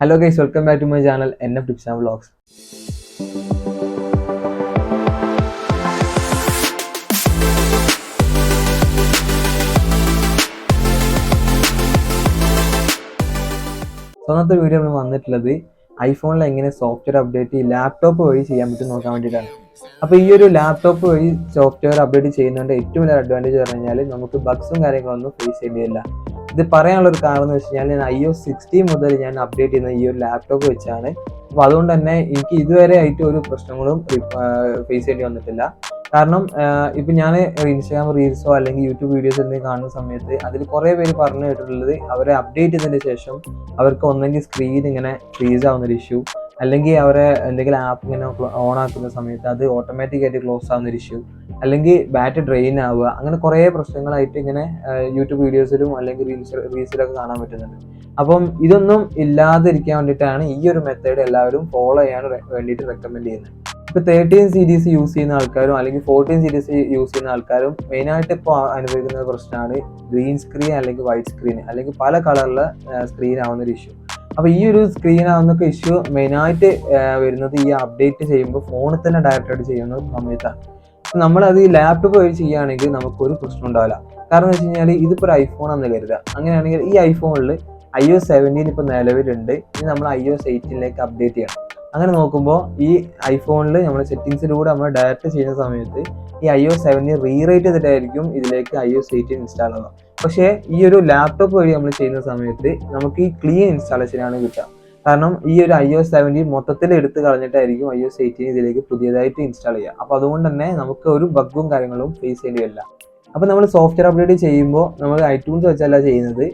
Hello guys welcome back to my channel N F tips and vlogs സ്വന്തത്തെ video നമ്മൾ വന്നിട്ടുള്ളത് ഐഫോണിൽ എങ്ങനെ software update laptop വഴി ചെയ്യാൻ പറ്റും നോക്കാൻ വേണ്ടിയിട്ടാണ്. അപ്പോൾ ഈ ഒരു ലാപ്ടോപ്പ് വഴി സോഫ്റ്റ്വെയർ അപ്ഡേറ്റ് ചെയ്യുന്നതിന്റെ ഏറ്റവും വലിയ അഡ്വാന്റേജ് പറഞ്ഞു കഴിഞ്ഞാൽ നമുക്ക് ബഗ്സും കാര്യങ്ങളൊന്നും ഫേസ് ചെയ്യേണ്ടിയില്ല ഇത് പറയാനുള്ള ഒരു കാരണം എന്ന് വെച്ച് കഴിഞ്ഞാൽ ഞാൻ ഐ ഒ സിക്സ്റ്റി മുതൽ ഞാൻ അപ്ഡേറ്റ് ചെയ്യുന്ന ഈ ഒരു ലാപ്ടോപ്പ് വെച്ചാണ്. അപ്പോൾ അതുകൊണ്ട് തന്നെ എനിക്ക് ഇതുവരെ ആയിട്ട് ഒരു പ്രശ്നങ്ങളും ഫേസ് ചെയ്യേണ്ടി വന്നിട്ടില്ല. കാരണം ഇപ്പം ഞാൻ ഇൻസ്റ്റാഗ്രാം റീൽസോ അല്ലെങ്കിൽ യൂട്യൂബ് വീഡിയോസ് എന്തെങ്കിലും കാണുന്ന സമയത്ത് അതിൽ കുറേ പേര് പറഞ്ഞു കേട്ടിട്ടുള്ളത് അവരെ അപ്ഡേറ്റ് ചെയ്തതിന് ശേഷം അവർക്ക് ഒന്നെങ്കിൽ സ്ക്രീൻ ഇങ്ങനെ ഫ്രീസ് ആവുന്ന ഒരു ഇഷ്യൂ അല്ലെങ്കിൽ അവരെ എന്തെങ്കിലും ആപ്പ് ഇങ്ങനെ ഓൺ ആക്കുന്ന സമയത്ത് അത് ഓട്ടോമാറ്റിക്കായിട്ട് ക്ലോസ് ആവുന്ന ഒരു ഇഷ്യൂ അല്ലെങ്കിൽ ബാറ്റ് ഡ്രെയിൻ ആവുക അങ്ങനെ കുറേ പ്രശ്നങ്ങളായിട്ട് ഇങ്ങനെ യൂട്യൂബ് വീഡിയോസിലും അല്ലെങ്കിൽ റീൽസ് റീൽസിലൊക്കെ കാണാൻ പറ്റുന്നുണ്ട്. അപ്പം ഇതൊന്നും ഇല്ലാതിരിക്കാൻ വേണ്ടിയിട്ടാണ് ഈ ഒരു മെത്തേഡ് എല്ലാവരും ഫോളോ ചെയ്യാൻ വേണ്ടിയിട്ട് റെക്കമെൻഡ് ചെയ്യുന്നത്. ഇപ്പോൾ തേർട്ടീൻ സീരീസ് യൂസ് ചെയ്യുന്ന ആൾക്കാരും അല്ലെങ്കിൽ ഫോർട്ടീൻ സീരീസ് യൂസ് ചെയ്യുന്ന ആൾക്കാരും മെയിനായിട്ട് ഇപ്പോൾ അനുഭവിക്കുന്ന പ്രശ്നമാണ് ഗ്രീൻ സ്ക്രീൻ അല്ലെങ്കിൽ വൈറ്റ് സ്ക്രീൻ അല്ലെങ്കിൽ പല കളറിലെ സ്ക്രീൻ ആവുന്ന ഒരു ഇഷ്യൂ അപ്പോൾ ഈ ഒരു സ്ക്രീൻ ആവുന്ന ഇഷ്യൂ മെയിനായിട്ട് വരുന്നത് ഈ അപ്ഡേറ്റ് ചെയ്യുമ്പോൾ ഫോണിൽ തന്നെ ഡയറക്റ്റായിട്ട് ചെയ്യുന്ന സമയത്താണ്. നമ്മളത് ഈ ലാപ്ടോപ്പ് വഴി ചെയ്യുകയാണെങ്കിൽ നമുക്കൊരു പ്രശ്നം ഉണ്ടാവില്ല. കാരണം എന്ന് വെച്ച് കഴിഞ്ഞാൽ ഇതിപ്പോൾ ഒരു ഐഫോൺ എന്ന് കരുതുക. അങ്ങനെയാണെങ്കിൽ ഈ ഐഫോണിൽ ഐ ഒ സെവന്റീൻ ഇപ്പോൾ നിലവിലുണ്ട്. ഇനി നമ്മൾ ഐ ഒ എയ്റ്റീനിലേക്ക് അപ്ഡേറ്റ് ചെയ്യണം. അങ്ങനെ നോക്കുമ്പോൾ ഈ ഐഫോണിൽ നമ്മൾ സെറ്റിങ്സിലൂടെ നമ്മൾ ഡയറക്റ്റ് ചെയ്യുന്ന സമയത്ത് ഈ ഐ ഒ സെവന്റീൻ റീറേറ്റ് ചെയ്തിട്ടായിരിക്കും ഇതിലേക്ക് ഐ ഒ എയ്റ്റീൻ ഇൻസ്റ്റാൾ ആവുക. പക്ഷേ ഈ ഒരു ലാപ്ടോപ്പ് വഴി നമ്മൾ ചെയ്യുന്ന സമയത്ത് നമുക്ക് ഈ ക്ലീൻ ഇൻസ്റ്റാളേഷനാണ് കിട്ടുക. കാരണം ഈ ഒരു ഐ ഒ സെവന്റീൻ മൊത്തത്തിൽ എടുത്ത് കളഞ്ഞിട്ടായിരിക്കും ഐ ഒ എയ്റ്റീൻ ഇതിലേക്ക് പുതിയതായിട്ട് ഇൻസ്റ്റാൾ ചെയ്യുക. അപ്പോൾ അതുകൊണ്ട് തന്നെ നമുക്ക് ഒരു ബഗ്ഗും കാര്യങ്ങളും ഫേസ് ചെയ്യേണ്ടി വരില്ല. അപ്പോൾ നമ്മൾ സോഫ്റ്റ്വെയർ അപ്ഡേറ്റ് ചെയ്യുമ്പോൾ നമ്മൾ ഐട്യൂൺസ് വെച്ചല്ല ചെയ്യുന്നത്.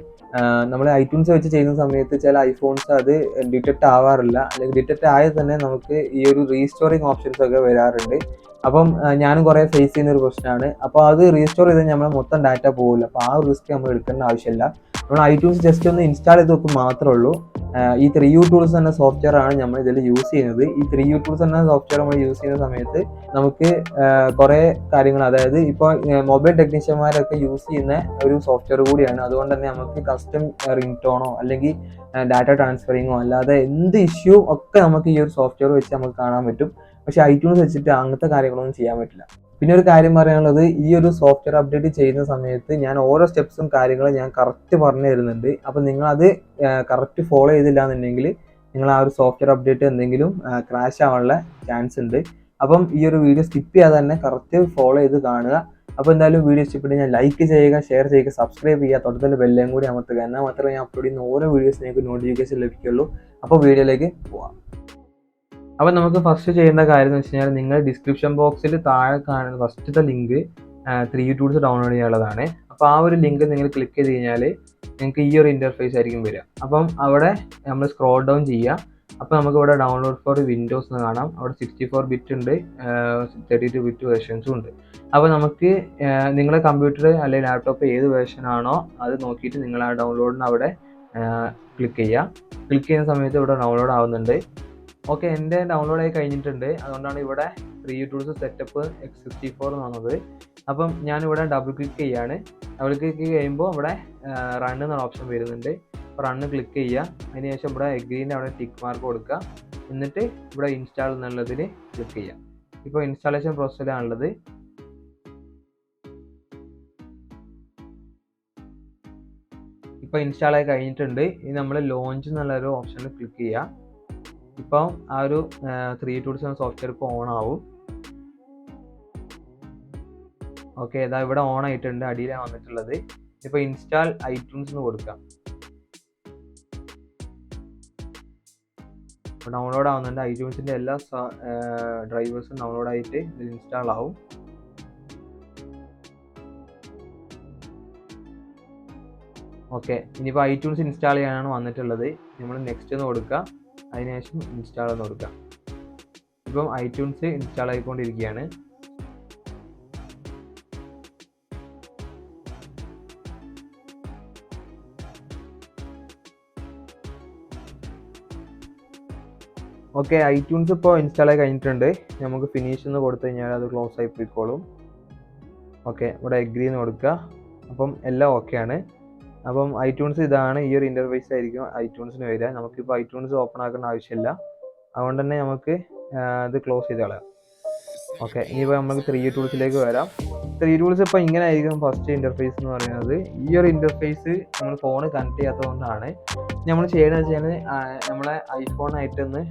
നമ്മൾ ഐട്യൂൺസ് വെച്ച് ചെയ്യുന്ന സമയത്ത് ചില ഐഫോൺസ് അത് ഡിറ്റക്ട് ആവാറില്ല. അല്ലെങ്കിൽ ഡിറ്റക്ട് ആയാൽ തന്നെ നമുക്ക് ഈ ഒരു റീസ്റ്റോറിങ് ഓപ്ഷൻസ് ഒക്കെ വരാറുണ്ട്. അപ്പം ഞാനും കുറേ ഫേസ് ചെയ്യുന്ന ഒരു പ്രശ്നമാണ്. അപ്പോൾ അത് റീസ്റ്റോർ ചെയ്ത് നമ്മൾ മൊത്തം ഡാറ്റ പോകില്ല അപ്പോൾ ആ റിസ്ക് നമ്മൾ എടുക്കേണ്ട ആവശ്യമില്ല. നമ്മൾ ഐട്യൂൺസ് ജസ്റ്റ് ഒന്ന് ഇൻസ്റ്റാൾ ചെയ്ത് നോക്കും മാത്രമേ ഉള്ളൂ. ഈ ത്രീ യു ടൂൾസ് എന്ന സോഫ്റ്റ്വെയർ ആണ് നമ്മൾ ഇതിൽ യൂസ് ചെയ്യുന്നത്. ഈ ത്രീ യു ടൂൾസ് എന്ന സോഫ്റ്റ്വെയർ നമ്മൾ യൂസ് ചെയ്യുന്ന സമയത്ത് നമുക്ക് കുറേ കാര്യങ്ങൾ അതായത് ഇപ്പോൾ മൊബൈൽ ടെക്നീഷ്യന്മാരൊക്കെ യൂസ് ചെയ്യുന്ന ഒരു സോഫ്റ്റ്വെയർ കൂടിയാണ്. അതുകൊണ്ട് തന്നെ നമുക്ക് കസ്റ്റം റിംഗ് ടോണോ അല്ലെങ്കിൽ ഡാറ്റ ട്രാൻസ്ഫറിങ്ങോ അല്ലാതെ എന്ത് ഇഷ്യൂ ഒക്കെ നമുക്ക് ഈ ഒരു സോഫ്റ്റ്വെയർ വെച്ച് നമുക്ക് കാണാൻ പറ്റും. പക്ഷേ ഐട്യൂൺസ് വെച്ചിട്ട് അങ്ങനത്തെ കാര്യങ്ങളൊന്നും ചെയ്യാൻ പറ്റില്ല. പിന്നെ ഒരു കാര്യം പറയാനുള്ളത് ഈ ഒരു സോഫ്റ്റ്വെയർ അപ്ഡേറ്റ് ചെയ്യുന്ന സമയത്ത് ഞാൻ ഓരോ സ്റ്റെപ്സും കാര്യങ്ങളും ഞാൻ കറക്റ്റ് പറഞ്ഞു തരുന്നുണ്ട്. അപ്പം നിങ്ങളത് കറക്റ്റ് ഫോളോ ചെയ്തില്ല എന്നുണ്ടെങ്കിൽ നിങ്ങൾ ആ ഒരു സോഫ്റ്റ്വെയർ അപ്ഡേറ്റ് എന്തെങ്കിലും ക്രാഷ് ആവാനുള്ള ചാൻസ് ഉണ്ട്. അപ്പം ഈ ഒരു വീഡിയോ സ്കിപ്പ് ചെയ്യാതെ തന്നെ കറക്റ്റ് ഫോളോ ചെയ്ത് കാണുക. അപ്പോൾ എന്തായാലും വീഡിയോ ഇഷ്ടപ്പെട്ട് ഞാൻ ലൈക്ക് ചെയ്യുക ഷെയർ ചെയ്യുക സബ്സ്ക്രൈബ് ചെയ്യുക. തൊട്ടത്തിൽ ബെല്ലേം കൂടി അമർത്തുക. എന്നാൽ മാത്രമേ ഞാൻ അപ്ലോഡ് ചെയ്യുന്ന ഓരോ വീഡിയോസിനേക്ക് നോട്ടിഫിക്കേഷൻ ലഭിക്കുള്ളൂ അപ്പോൾ വീഡിയോയിലേക്ക് പോവാം. അപ്പോൾ നമുക്ക് ഫസ്റ്റ് ചെയ്യുന്ന കാര്യം എന്ന് വെച്ച് കഴിഞ്ഞാൽ നിങ്ങൾ ഡിസ്ക്രിപ്ഷൻ ബോക്സിൽ താഴെ കാണുന്ന ഫസ്റ്റത്തെ ലിങ്ക് ത്രീ ടൂൾസ് ഡൗൺലോഡ് ചെയ്യാനുള്ളതാണ്. അപ്പോൾ ആ ഒരു ലിങ്ക് നിങ്ങൾ ക്ലിക്ക് ചെയ്ത് കഴിഞ്ഞാൽ നിങ്ങൾക്ക് ഈ ഒരു ഇന്റർഫേസ് ആയിരിക്കും വരിക. അപ്പം അവിടെ നമ്മൾ സ്ക്രോൾ ഡൗൺ ചെയ്യുക. അപ്പോൾ നമുക്ക് ഇവിടെ ഡൗൺലോഡ് ഫോർ വിൻഡോസ് എന്ന് കാണാം. അവിടെ സിക്സ്റ്റി ഫോർ ബിറ്റ് ഉണ്ട് തേർട്ടി ടു ബിറ്റ് വേർഷൻസും ഉണ്ട്. അപ്പോൾ നമുക്ക് നിങ്ങളുടെ കമ്പ്യൂട്ടർ അല്ലെങ്കിൽ ലാപ്ടോപ്പ് ഏത് വേർഷൻ ആണോ അത് നോക്കിയിട്ട് നിങ്ങൾ ആ ഡൗൺലോഡിന് അവിടെ ക്ലിക്ക് ചെയ്യുക. ക്ലിക്ക് ചെയ്യുന്ന സമയത്ത് ഇവിടെ ഡൗൺലോഡ് ആവുന്നുണ്ട്. ഓക്കെ എന്റെ ഡൗൺലോഡ് ആയി കഴിഞ്ഞിട്ടുണ്ട്. അതുകൊണ്ടാണ് ഇവിടെ three tools setup X sixty four എന്ന് പറഞ്ഞത് അപ്പം ഞാനിവിടെ ഡബിൾ ക്ലിക്ക് ചെയ്യാണ്. ഡബിൾ ക്ലിക്ക് ചെയ്യുമ്പോൾ ഇവിടെ റൺ എന്നുള്ള ഓപ്ഷൻ വരുന്നുണ്ട്. അപ്പോൾ റണ്ണ് ക്ലിക്ക് ചെയ്യുക. അതിനുശേഷം ഇവിടെ എഗ്രീന്റെ അവിടെ ടിക്ക് മാർക്ക് കൊടുക്കുക. എന്നിട്ട് ഇവിടെ ഇൻസ്റ്റാൾ എന്നുള്ളതിൽ ക്ലിക്ക് ചെയ്യാം ഇപ്പോൾ ഇൻസ്റ്റാളേഷൻ പ്രോസസ്സിലാണുള്ളത് ഇപ്പോൾ ഇൻസ്റ്റാൾ ആയി കഴിഞ്ഞിട്ടുണ്ട്. ഇനി നമ്മൾ ലോഞ്ച് എന്നുള്ളൊരു ഓപ്ഷനിൽ ക്ലിക്ക് ചെയ്യുക. ഇപ്പം ആ ഒരു ത്രീ ടു എന്ന സോഫ്റ്റ്വെയർ ഇപ്പോൾ ഓൺ ആവും. ഓക്കെ ഇതാ ഇവിടെ ഓൺ ആയിട്ടുണ്ട് അടിയിലാണ് വന്നിട്ടുള്ളത്. ഇപ്പോൾ ഇൻസ്റ്റാൾ ഐറ്റംസ് എന്ന് കൊടുക്കാം. ഡൗൺലോഡ് ആവുന്നുണ്ട്. ഐറ്റ്യൂൺസിന്റെ എല്ലാ ഡ്രൈവേഴ്സും ഡൗൺലോഡ് ആയിട്ട് ഇതിൽ ഇൻസ്റ്റാൾ ആവും. ഓക്കെ ഇനിയിപ്പോൾ ഐറ്റ്യൂൺസ് ഇൻസ്റ്റാൾ ചെയ്യാനാണ് വന്നിട്ടുള്ളത്. നമ്മൾ നെക്സ്റ്റ് എന്ന് കൊടുക്കുക അതിനുശേഷം ഇൻസ്റ്റാൾ എന്ന് കൊടുക്കുക ഇപ്പം ഐറ്റ്യൂൺസ് ഇൻസ്റ്റാൾ ആയിക്കൊണ്ടിരിക്കുകയാണ്. ഓക്കെ ഐറ്റ്യൂൺസ് ഇപ്പോൾ ഇൻസ്റ്റാൾ ആയി കഴിഞ്ഞിട്ടുണ്ട്. നമുക്ക് ഫിനിഷ് എന്ന് കൊടുത്തു കഴിഞ്ഞാൽ അത് ക്ലോസ് ആയി പോയിക്കോളും. ഓക്കെ ഇവിടെ എഗ്രി എന്ന് കൊടുക്കുക. അപ്പം എല്ലാം ഓക്കെയാണ് അപ്പം ഐട്യൂൺസ് ഇതാണ് ഈ ഒരു ഇന്റർവൈസ് ആയിരിക്കും ഐട്യൂൺസിന് വരിക. നമുക്കിപ്പോൾ ഐട്യൂൺസ് ഓപ്പൺ ആക്കേണ്ട ആവശ്യമില്ല. അതുകൊണ്ട് തന്നെ നമുക്ക് ഇത് ക്ലോസ് ചെയ്ത് കളയാം. ഓക്കെ ഇനിയിപ്പോൾ നമുക്ക് ത്രീ ടൂൾസിലേക്ക് വരാം. ത്രീ ടൂൾസ് ഇപ്പോൾ ഇങ്ങനെ ആയിരിക്കും ഫസ്റ്റ് ഇന്റർഫേസ് എന്ന് പറയുന്നത്. ഈ ഒരു ഇന്റർഫേസ് നമ്മൾ ഫോൺ കണക്ട് ചെയ്യാത്തതുകൊണ്ടാണ്. നമ്മൾ ചെയ്യണമെന്ന് വെച്ച് കഴിഞ്ഞാൽ നമ്മളെ ഐഫോണായിട്ട് ഒന്ന്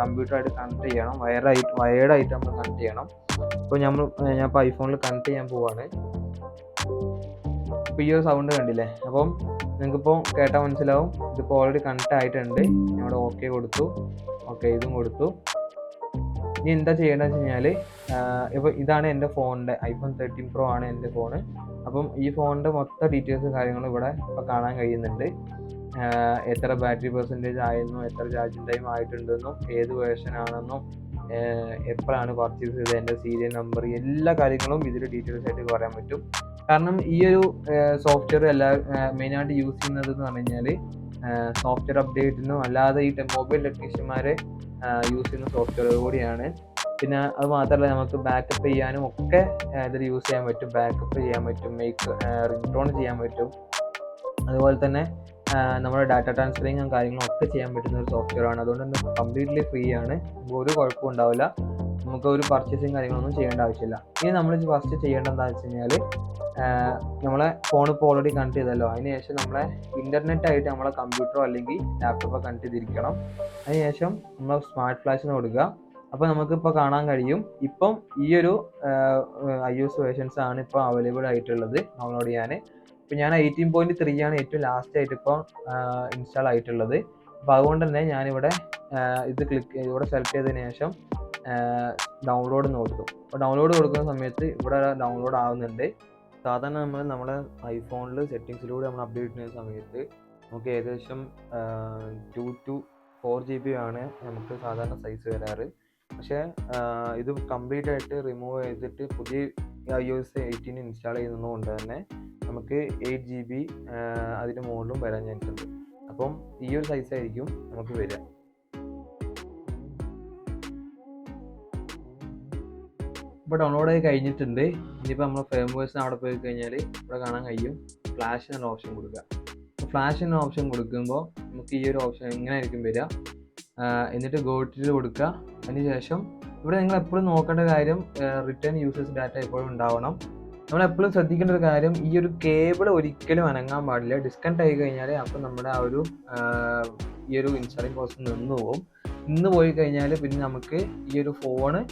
കമ്പ്യൂട്ടറായിട്ട് കണക്ട് ചെയ്യണം. വയറായിട്ട് വയേർഡായിട്ട് നമ്മൾ കണക്ട് ചെയ്യണം. അപ്പോൾ നമ്മൾ ഞാൻ ഇപ്പോൾ ഐഫോണിൽ കണക്ട് ചെയ്യാൻ പോവാണ്. ഇപ്പോൾ ഈ ഒരു സൗണ്ട് കണ്ടില്ലേ? അപ്പം നിങ്ങൾക്കിപ്പോൾ കേട്ടാൽ മനസ്സിലാവും. ഇതിപ്പോൾ ഓൾറെഡി കണക്ട് ആയിട്ടുണ്ട്. ഞങ്ങളുടെ ഓക്കെ കൊടുത്തു. ഓക്കെ ഇതും കൊടുത്തു. ഇനി എന്താ ചെയ്യേണ്ടതെന്ന് വെച്ച് കഴിഞ്ഞാൽ ഇപ്പോൾ ഇതാണ് എന്റെ ഫോണിന്റെ ഐഫോൺ തേർട്ടീൻ പ്രോ ആണ് എന്റെ ഫോണ്. അപ്പം ഈ ഫോണിന്റെ മൊത്തം ഡീറ്റെയിൽസും കാര്യങ്ങളും ഇവിടെ ഇപ്പോൾ കാണാൻ കഴിയുന്നുണ്ട്. എത്ര ബാറ്ററി പെർസെന്റേജ് ആയിരുന്നു എത്ര ചാർജിങ് ടൈം ആയിട്ടുണ്ടെന്നും ഏത് വേർഷൻ ആണെന്നും എപ്പോഴാണ് പർച്ചേസ് ചെയ്തത് എന്റെ സീരിയൽ നമ്പർ എല്ലാ കാര്യങ്ങളും ഇതിൽ ഡീറ്റെയിൽസ് ആയിട്ട് പറയാൻ പറ്റും. കാരണം ഈ ഒരു സോഫ്റ്റ്വെയർ എല്ലാ മെയിനായിട്ട് യൂസ് ചെയ്യുന്നത് എന്ന് പറഞ്ഞു കഴിഞ്ഞാൽ സോഫ്റ്റ്വെയർ അപ്ഡേറ്റിനും അല്ലാതെ ഈ മൊബൈൽ ടെക്നീഷ്യന്മാരെ യൂസ് ചെയ്യുന്ന സോഫ്റ്റ്വെയർ കൂടിയാണ്. പിന്നെ അത് മാത്രമല്ല നമുക്ക് ബാക്കപ്പ് ചെയ്യാനും ഒക്കെ ഇതിൽ യൂസ് ചെയ്യാൻ പറ്റും. ബാക്കപ്പ് ചെയ്യാൻ പറ്റും മേക്ക് റിട്ടേൺ ചെയ്യാൻ പറ്റും. അതുപോലെ തന്നെ നമ്മുടെ ഡാറ്റ ട്രാൻസ്ഫറിങ്ങും കാര്യങ്ങളും ഒക്കെ ചെയ്യാൻ പറ്റുന്ന ഒരു സോഫ്റ്റ്വെയർ ആണ്. അതുകൊണ്ട് തന്നെ കംപ്ലീറ്റ്ലി ഫ്രീ ആണ്. ഒരു കുഴപ്പവും ഉണ്ടാവില്ല. നമുക്ക് ഒരു പർച്ചേസിങ് കാര്യങ്ങളൊന്നും ചെയ്യേണ്ട ആവശ്യമില്ല. ഇനി നമ്മൾ ഫസ്റ്റ് ചെയ്യേണ്ട വെച്ച് കഴിഞ്ഞാൽ നമ്മളെ ഫോൺ ഇപ്പോൾ ഓൾറെഡി കണക്ട് ചെയ്തല്ലോ. അതിനുശേഷം നമ്മളെ ഇന്റർനെറ്റ് ആയിട്ട് നമ്മളെ കമ്പ്യൂട്ടറോ അല്ലെങ്കിൽ ലാപ്ടോപ്പോ കണക്ട് ചെയ്തിരിക്കണം. അതിനുശേഷം നമ്മൾ സ്മാർട്ട് ഫ്ലാഷിന് കൊടുക്കുക. അപ്പോൾ നമുക്കിപ്പോൾ കാണാൻ കഴിയും. ഇപ്പം ഈ ഒരു ഐ എസ് വേർഷൻസ് ആണ് ഇപ്പോൾ അവൈലബിൾ ആയിട്ടുള്ളത്. ഡൗൺലോഡ് ചെയ്യാൻ. ഇപ്പോൾ ഞാൻ എയ്റ്റീൻ പോയിന്റ് ത്രീ ആണ് ഏറ്റവും ലാസ്റ്റ് ആയിട്ട് ഇപ്പോൾ ഇൻസ്റ്റാൾ ആയിട്ടുള്ളത്. അപ്പോൾ അതുകൊണ്ട് തന്നെ ഞാനിവിടെ ഇത് ക്ലിക്ക് ഇവിടെ സെലക്ട് ചെയ്തതിന് ശേഷം ഡൗൺലോഡ് എന്ന് കൊടുക്കും അപ്പോൾ ഡൗൺലോഡ് കൊടുക്കുന്ന സമയത്ത് ഇവിടെ ഡൗൺലോഡ് ആവുന്നുണ്ട്. സാധാരണ നമ്മൾ നമ്മുടെ ഐഫോണിൽ സെറ്റിങ്സിലൂടെ നമ്മൾ അപ്ഡേറ്റ് ചെയ്യുന്ന സമയത്ത് നമുക്ക് ഏകദേശം two to four G B ആണ് നമുക്ക് സാധാരണ സൈസ് വരാറ്. പക്ഷേ ഇത് കംപ്ലീറ്റ് ആയിട്ട് റിമൂവ് ചെയ്തിട്ട് പുതിയ I O S eighteen install ചെയ്യുന്നതുകൊണ്ട് തന്നെ നമുക്ക് എയ്റ്റ് ജി ബി അതിന് മുകളിലും വരാൻ ചാൻസ് ഉണ്ട്. അപ്പം ഈ ഒരു സൈസ് ആയിരിക്കും നമുക്ക് വരിക. ഇപ്പോൾ ഡൗൺലോഡ് ആയി കഴിഞ്ഞിട്ടുണ്ട്. ഇനിയിപ്പോൾ നമ്മൾ ഫെയിം വേഴ്സിന് അവിടെ പോയി കഴിഞ്ഞാൽ ഇവിടെ കാണാൻ കഴിയും. ഫ്ലാഷ് എന്ന ഓപ്ഷൻ കൊടുക്കുക. അപ്പോൾ ഫ്ലാഷ് എന്ന ഓപ്ഷൻ കൊടുക്കുമ്പോൾ നമുക്ക് ഈ ഒരു ഓപ്ഷൻ ഇങ്ങനെ ആയിരിക്കും വരിക എന്നിട്ട് ഗോട്ടിൽ കൊടുക്കുക. അതിനുശേഷം ഇവിടെ നിങ്ങൾ എപ്പോഴും നോക്കേണ്ട കാര്യം റിട്ടേൺ യൂസേഴ്സ് ഡാറ്റ എപ്പോഴും ഉണ്ടാവണം. നമ്മൾ എപ്പോഴും ശ്രദ്ധിക്കേണ്ട ഒരു കാര്യം ഈ ഒരു കേബിൾ ഒരിക്കലും അനങ്ങാൻ പാടില്ല. ഡിസ്കണക്ട് ആയി കഴിഞ്ഞാൽ അപ്പം നമ്മുടെ ആ ഒരു ഈ ഒരു ഇൻസ്റ്റാളിംഗ് പ്രോസസ്സ് നിന്ന് പോകും നിന്ന് പോയി കഴിഞ്ഞാൽ പിന്നെ നമുക്ക് ഈ ഒരു ഫോണ്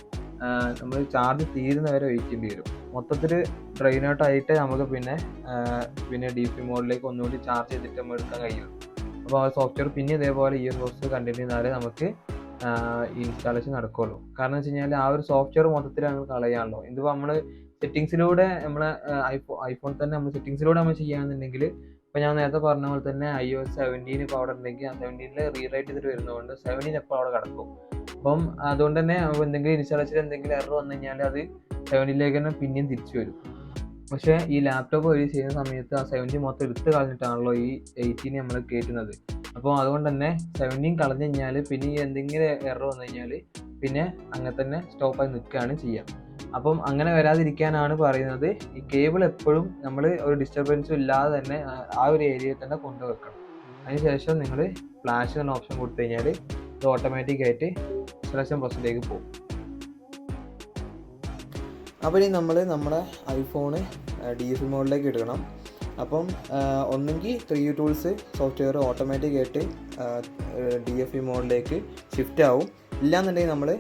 നമ്മൾ ചാർജ് തീരുന്ന വരെ ഒഴിക്കേണ്ടി വരും. മൊത്തത്തിൽ ഡ്രെയിൻ ഔട്ട് ആയിട്ട് നമുക്ക് പിന്നെ പിന്നെ ഡി പി മോഡിലേക്ക് ഒന്നുകൂടി ചാർജ് ചെയ്തിട്ട് നമ്മൾ എടുക്കാൻ കഴിയുള്ളൂ അപ്പോൾ ആ സോഫ്റ്റ്വെയർ പിന്നെ ഇതേപോലെ ഈ പ്രോസസ്സ് കണ്ടിന്യൂ ചെയ്താലേ നമുക്ക് ഇൻസ്റ്റാളേഷൻ നടക്കുള്ളൂ. കാരണം വെച്ച് കഴിഞ്ഞാൽ ആ ഒരു സോഫ്റ്റ്വെയർ മൊത്തത്തിൽ നമ്മൾ കളയാണല്ലോ. ഇതിപ്പോൾ നമ്മൾ സെറ്റിങ്സിലൂടെ നമ്മളെ ഐഫോൺ ഐഫോൺ തന്നെ നമ്മൾ സെറ്റിങ്സിലൂടെ നമ്മൾ ചെയ്യുകയാണെന്നുണ്ടെങ്കിൽ ഇപ്പോൾ ഞാൻ നേരത്തെ പറഞ്ഞ പോലെ തന്നെ ഐ ഒ സെവന്റീൻ ഇപ്പോൾ അവിടെ ഉണ്ടെങ്കിൽ ആ സെവന്റീനിൽ റീറൈറ്റ് ചെയ്തിട്ട് വരുന്നതുകൊണ്ട് സെവന്റീൻ എപ്പോൾ അവിടെ കിടക്കും. അപ്പം അതുകൊണ്ട് തന്നെ എന്തെങ്കിലും എന്തെങ്കിലും ഇൻസ്റ്റാളേഷൻ എന്തെങ്കിലും എറർ വന്നു കഴിഞ്ഞാൽ അത് സെവന്റീനിലേക്ക് തന്നെ പിന്നെയും തിരിച്ചു വരും. പക്ഷേ ഈ ലാപ്ടോപ്പ് വഴി ചെയ്യുന്ന സമയത്ത് ആ സെവന്റീൻ മൊത്തം എടുത്ത് കളഞ്ഞിട്ടാണല്ലോ ഈ എയ്റ്റീൻ നമ്മൾ കയറ്റുന്നത് അപ്പോൾ അതുകൊണ്ട് തന്നെ സെവന്റീൻ കളഞ്ഞു കഴിഞ്ഞാൽ പിന്നെ ഈ എന്തെങ്കിലും എറർ വന്നു കഴിഞ്ഞാൽ പിന്നെ അങ്ങനെ തന്നെ സ്റ്റോപ്പായി നിൽക്കുകയാണ് ചെയ്യുക അപ്പം അങ്ങനെ വരാതിരിക്കാനാണ് പറയുന്നത്. ഈ കേബിൾ എപ്പോഴും നമ്മൾ ഒരു ഡിസ്റ്റർബൻസും ഇല്ലാതെ തന്നെ ആ- ഒരു ഏരിയയിൽ തന്നെ കൊണ്ടുവെക്കണം. അതിനുശേഷം നിങ്ങൾ ഫ്ലാഷ് എന്ന ഓപ്ഷൻ കൊടുത്തു കഴിഞ്ഞാൽ ഇത് ഓട്ടോമാറ്റിക് ആയിട്ട് ഇൻസ്റ്റലേഷൻ പ്രോസസ്സിലേക്ക് പോകും. അപ്പോൾ ഇനി നമ്മൾ നമ്മുടെ ഐഫോണ് ഡി എസ് മോഡിലേക്ക് ഇടണം അപ്പം ഒന്നെങ്കിൽ ത്രീ ടൂൾസ് സോഫ്റ്റ്വെയർ ഓട്ടോമാറ്റിക് ആയിട്ട് ഡി എഫ് ഇ മോഡിലേക്ക് ഷിഫ്റ്റ് ആവും. ഇല്ലാന്നുണ്ടെങ്കിൽ നമ്മൾ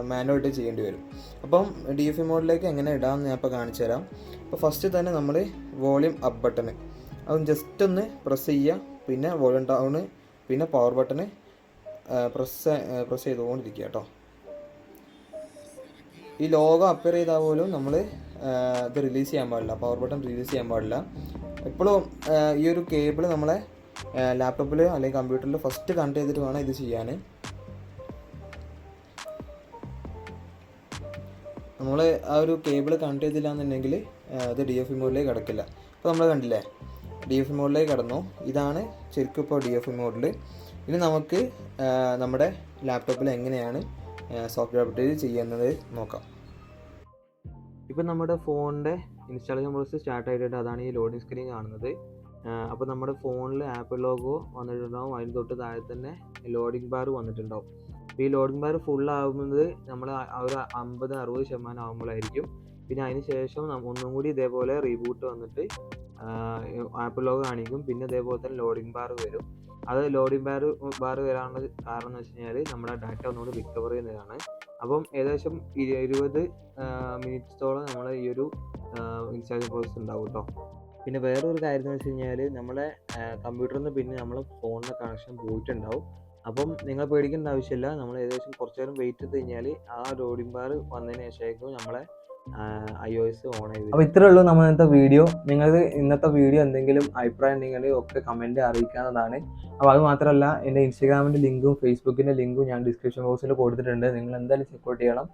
മാനുവലായിട്ട് ചെയ്യേണ്ടി വരും. അപ്പം ഡി എഫ് മോഡിലേക്ക് എങ്ങനെ ഇടാമെന്ന് ഞാൻ ഇപ്പോൾ കാണിച്ചു തരാം. അപ്പോൾ ഫസ്റ്റ് തന്നെ നമ്മൾ വോളിയം അപ്പ് ബട്ടൺ അതും ജസ്റ്റ് ഒന്ന് പ്രസ് ചെയ്യുക. പിന്നെ വോളിയം ഡൗൺ പിന്നെ പവർ ബട്ടൺ പ്രസ് പ്രസ് ചെയ്തുകൊണ്ടിരിക്കുക കേട്ടോ. ഈ ലോഗോ അപ്പിയർ ചെയ്താൽ പോലും നമ്മൾ ഇത് റിലീസ് ചെയ്യാൻ പാടില്ല. പവർ ബട്ടൺ റിലീസ് ചെയ്യാൻ പാടില്ല. എപ്പോഴും ഈ ഒരു കേബിൾ നമ്മളെ ലാപ്ടോപ്പിൽ അല്ലെങ്കിൽ കമ്പ്യൂട്ടറിൽ ഫസ്റ്റ് കണക്ട് ചെയ്തിട്ട് വേണം ഇത് ചെയ്യാൻ. നമ്മൾ ആ ഒരു കേബിൾ കണക്ട് ചെയ്തില്ല എന്നുണ്ടെങ്കിൽ അത് ഡി എഫ് മോഡിലേക്ക് കിടക്കില്ല. അപ്പോൾ നമ്മൾ കണ്ടില്ലേ? ഡി എഫ് മോഡിലേക്ക് കടന്നു. ഇതാണ് ശരിക്കും ഇപ്പോൾ ഡി എഫ് മോഡിൽ ഇനി നമുക്ക് നമ്മുടെ ലാപ്ടോപ്പിൽ എങ്ങനെയാണ് സോഫ്റ്റ്വെയർ അപ്ഡേറ്റ് ചെയ്യുന്നത് നോക്കാം. ഇപ്പം നമ്മുടെ ഫോണിന്റെ ഇൻസ്റ്റാളേഷൻ പ്രോസസ് സ്റ്റാർട്ട് ആയിട്ടുണ്ട്. അതാണ് ഈ ലോഡിംഗ് സ്ക്രീൻ കാണുന്നത്. അപ്പോൾ നമ്മുടെ ഫോണിൽ ആപ്പിൾ ലോഗോ വന്നിട്ടുണ്ടാവും. അതിന് തൊട്ട് താഴെ തന്നെ ലോഡിംഗ് ബാർ വന്നിട്ടുണ്ടാവും. ഈ ലോഡിംഗ് ബാർ ഫുൾ ആകുന്നത് നമ്മൾ ഒരു അമ്പത് അറുപത് ശതമാനം ആകുമ്പോഴായിരിക്കും പിന്നെ അതിന് ശേഷം ഒന്നും കൂടി ഇതേപോലെ റീബൂട്ട് വന്നിട്ട് ആപ്പിൾ ലോഗ് കാണിക്കും. പിന്നെ ഇതേപോലെ തന്നെ ലോഡിംഗ് ബാർ വരും. അത് ലോഡിംഗ് ബാർ ബാർ വരാനുള്ള കാരണം എന്ന് വെച്ച് കഴിഞ്ഞാൽ നമ്മുടെ ഡാറ്റ ഒന്നുകൂടി റിക്കവർ ചെയ്യുന്നതാണ്. അപ്പം ഏകദേശം ഇരു- ഇരുപത് മിനിറ്റ്സോളം നമ്മൾ ഈ ഒരു ഇൻസ്റ്റാളിംഗ് പ്രോസസ് ഉണ്ടാവും കേട്ടോ പിന്നെ വേറൊരു കാര്യം എന്ന് വെച്ച് കഴിഞ്ഞാൽ നമ്മുടെ കമ്പ്യൂട്ടറിൽ നിന്ന് പിന്നെ നമ്മളെ ഫോണിന്റെ കണക്ഷൻ പോയിട്ടുണ്ടാവും. അപ്പം നിങ്ങൾ പേടിക്കേണ്ട ആവശ്യമില്ല. നമ്മൾ ഏകദേശം കുറച്ച് നേരം വെയിറ്റ് ചെയ്ത് കഴിഞ്ഞാൽ ആ ലോഡിംഗ് ബാർ വന്നതിന് ശേഷമായിരിക്കും നമ്മളെ ഐ ഒ എസ് ഓൺ ചെയ്ത് അപ്പോൾ ഇത്രേ ഉള്ളൂ നമ്മൾ ഇന്നത്തെ വീഡിയോ നിങ്ങൾക്ക് ഇന്നത്തെ വീഡിയോ എന്തെങ്കിലും അഭിപ്രായം ഉണ്ടെങ്കിൽ ഒക്കെ കമന്റ് അറിയിക്കാവുന്നതാണ്. അപ്പോൾ അത് മാത്രമല്ല എന്റെ ഇൻസ്റ്റാഗ്രാമിന്റെ ലിങ്കും ഫേസ്ബുക്കിന്റെ ലിങ്കും ഞാൻ ഡിസ്ക്രിപ്ഷൻ ബോക്സിൽ കൊടുത്തിട്ടുണ്ട്. നിങ്ങൾ എന്തായാലും ചെക്കൗട്ട് ചെയ്യണം.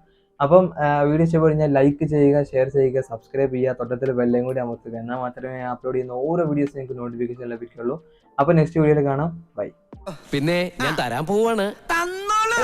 അപ്പം വീഡിയോ ഇഷ്ടപ്പെട്ടു കഴിഞ്ഞാൽ ലൈക്ക് ചെയ്യുക ഷെയർ ചെയ്യുക സബ്സ്ക്രൈബ് ചെയ്യുക തൊട്ടത്തിൽ ബെല്ലും കൂടി അമർത്തുക എന്നാൽ മാത്രമേ ഞാൻ അപ്ലോഡ് ചെയ്യുന്ന ഓരോ വീഡിയോസ് നിങ്ങൾക്ക് നോട്ടിഫിക്കേഷൻ ലഭിക്കുള്ളൂ. അപ്പോൾ നെക്സ്റ്റ് വീഡിയോയിൽ കാണാം. ബൈ പിന്നെ ഞാൻ തരാൻ പോവാണ്. തന്നോളൂ.